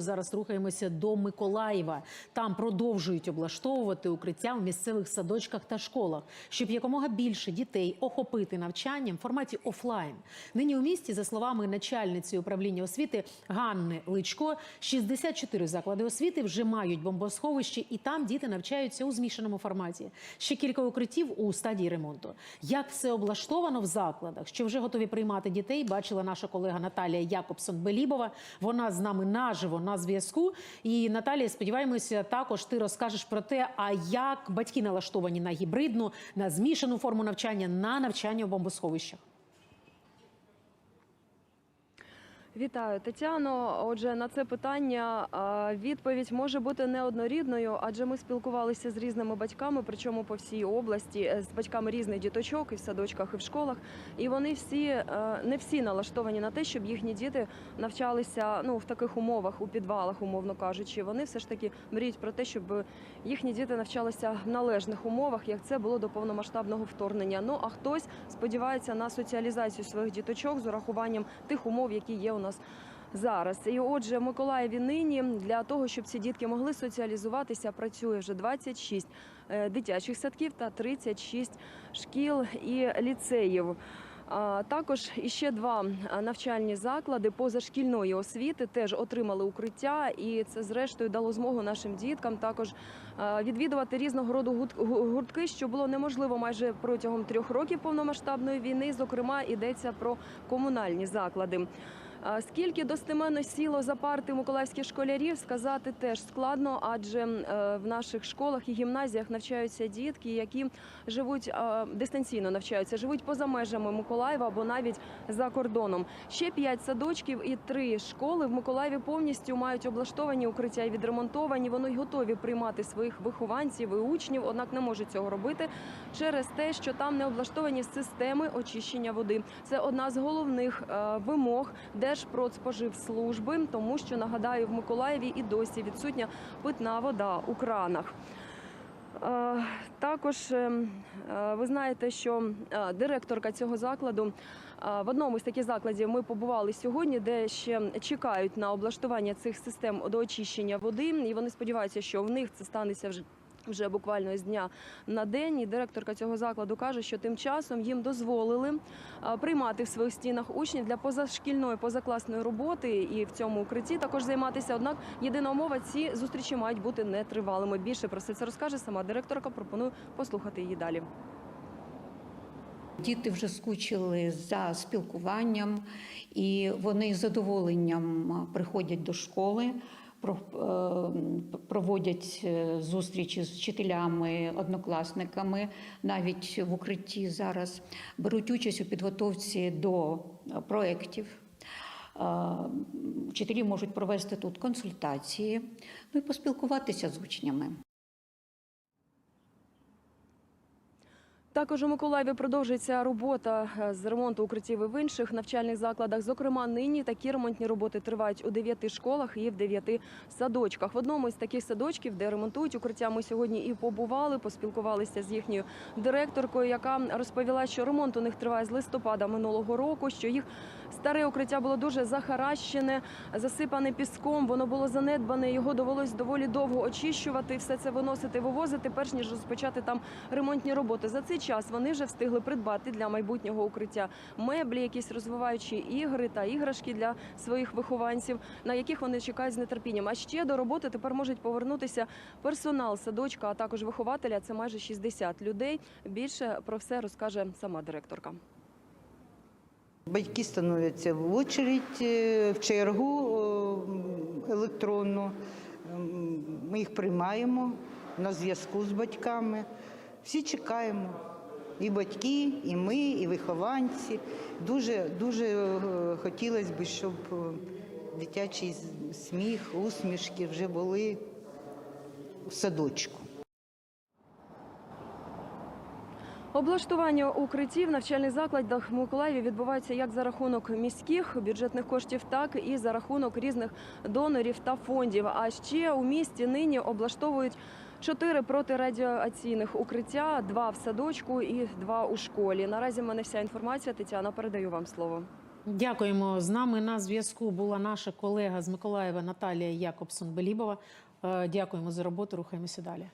Зараз рухаємося до Миколаєва. Там продовжують облаштовувати укриття в місцевих садочках та школах, щоб якомога більше дітей охопити навчанням в форматі офлайн. Нині у місті, за словами начальниці управління освіти Ганни Личко, 64 заклади освіти вже мають бомбосховище, і там діти навчаються у змішаному форматі. Ще кілька укриттів у стадії ремонту. Як все облаштовано в закладах, що вже готові приймати дітей, бачила наша колега Наталія Якобсон-Белібова. Вона з нами наживо на зв'язку. І Наталія, сподіваємося, також ти розкажеш про те, а як батьки налаштовані на гібридну, на змішану форму навчання, на навчання в бомбосховищах. Вітаю, Тетяно. Отже, на це питання відповідь може бути неоднорідною, адже ми спілкувалися з різними батьками, причому по всій області, е, з батьками різних діточок і в садочках, і в школах. І вони всі е, не всі налаштовані на те, щоб їхні діти навчалися ну в таких умовах, у підвалах, умовно кажучи. Вони все ж таки мріють про те, щоб їхні діти навчалися в належних умовах, як це було до повномасштабного вторгнення. Ну а хтось сподівається на соціалізацію своїх діточок з урахуванням тих умов, які є у нас. Зараз і отже, в Миколаєві нині для того, щоб ці дітки могли соціалізуватися, працює вже 26 е, дитячих садків та 36 шкіл і ліцеїв. Також іще два навчальні заклади позашкільної освіти теж отримали укриття, і це зрештою дало змогу нашим діткам також відвідувати різного роду гуртки, що було неможливо майже протягом трьох років повномасштабної війни. Зокрема, йдеться про комунальні заклади. Скільки достеменно сіло за парти миколаївських школярів, сказати теж складно, адже е, в наших школах і гімназіях навчаються дітки, які живуть дистанційно навчаються, живуть поза межами Миколаєва або навіть за кордоном. Ще п'ять садочків і три школи в Миколаєві повністю мають облаштовані укриття і відремонтовані. Вони готові приймати своїх вихованців і учнів, однак не можуть цього робити через те, що там не облаштовані системи очищення води. Це одна з головних е, вимог Держпродспоживслужби, тому що нагадаю, в Миколаєві і досі відсутня питна вода у кранах. Е, Також е, е, ви знаєте, що е, директорка цього закладу в одному з таких закладів ми побували сьогодні, де ще чекають на облаштування цих систем до очищення води, і вони сподіваються, що в них це станеться вже. Вже буквально з дня на день і директорка цього закладу каже, що тим часом їм дозволили приймати в своїх стінах учнів для позашкільної позакласної роботи і в цьому укритті також займатися. Однак єдина умова ці зустрічі мають бути нетривалими. Більше про це розкаже сама директорка. Пропоную послухати її далі. Діти вже скучили за спілкуванням, і вони з задоволенням приходять до школи, е, проводять е, зустрічі з вчителями, однокласниками, навіть в укритті зараз беруть участь у підготовці до е, проєктів. Е, Вчителі можуть провести тут консультації, ну і поспілкуватися з учнями. Також у Миколаєві продовжується робота е, з ремонту укриттів і в інших навчальних закладах. Зокрема, нині такі ремонтні роботи тривають у дев'яти школах і в дев'яти садочках. В одному із таких садочків, де ремонтують укриття, ми сьогодні і побували, поспілкувалися з їхньою директоркою, яка розповіла, що ремонт у них триває з листопада минулого року. Що їх старе укриття було дуже захаращене, засипане піском. Воно було занедбане. Його довелось доволі довго очищувати, все це виносити, вивозити, перш ніж розпочати там ремонтні роботи. За цей час вони вже встигли придбати для майбутнього укриття меблі, якісь розвиваючі ігри та іграшки для своїх вихованців, на яких вони чекають з нетерпінням. А ще до роботи тепер можуть повернутися персонал садочка, а також вихователя. Це майже 60 людей. Більше про все розкаже сама директорка. Батьки становляться в очередь, е, в чергу е, електронну. Ми їх приймаємо на зв'язку з батьками. Всі чекаємо. І батьки, і ми, і вихованці. Дуже, дуже е, хотілося б, щоб е, дитячий сміх, усмішки вже були в садочку. Облаштування укриттів навчальних закладах в Миколаєві відбувається як за рахунок міських бюджетних коштів, так і за рахунок різних донорів та фондів. А ще у місті нині облаштовують Чотири протирадіаційних укриття, два в садочку і два у школі. Наразі в мене вся інформація. Тетяна передаю вам слово. Дякуємо з нами. На зв'язку була наша колега з Миколаєва Наталія Якобсон Белібова. Е, дякуємо за роботу. Рухаємося далі.